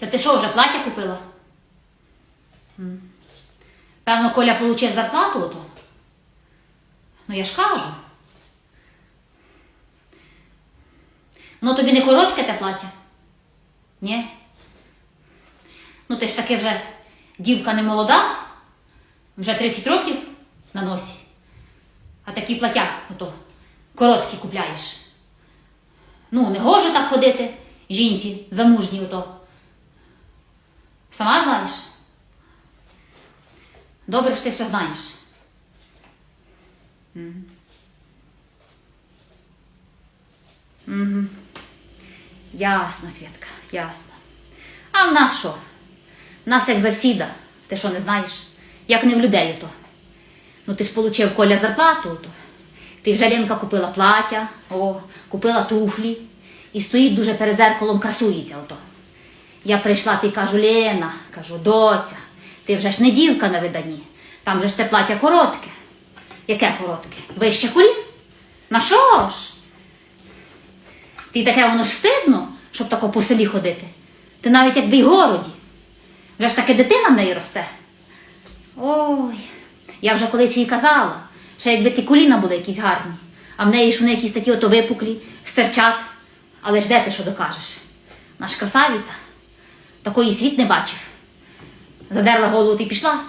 Це ти що, вже плаття купила? Певно, Коля получив зарплату ото. Ну я ж кажу. Ну тобі не коротке те плаття? Ні? Ну ти ж таки вже дівка не молода, вже 30 років на носі. А такі плаття ото короткі купляєш. Ну, не гоже так ходити жінці замужній ото. Сама знаєш? Добре, що ти все знаєш. Мгм. Ясно, Святка, ясно. А в нас що? В нас як завсіда. Ти що не знаєш? Як не в людей ото. Ну ти ж получив Коля зарплату ото. Ти вже Ленка купила плаття, о, купила туфлі і стоїть дуже перед зеркалом, красується ото. Я прийшла, ти кажу, Лена, кажу, доця, ти вже ж не дівка на виданні. Там же ж те плаття коротке. Яке коротке? Вище колін? На що ж? Ти таке воно ж стидно, щоб тако по селі ходити. Ти навіть якби й городі. Вже ж таки дитина в неї росте. Ой, я вже колись їй казала, що якби ті коліна були якісь гарні, а в неї ж вони якісь такі ото випуклі, стерчать. Але ж де ти що докажеш? Наш красавиця такої світ не бачив. Задерла голову ти пішла,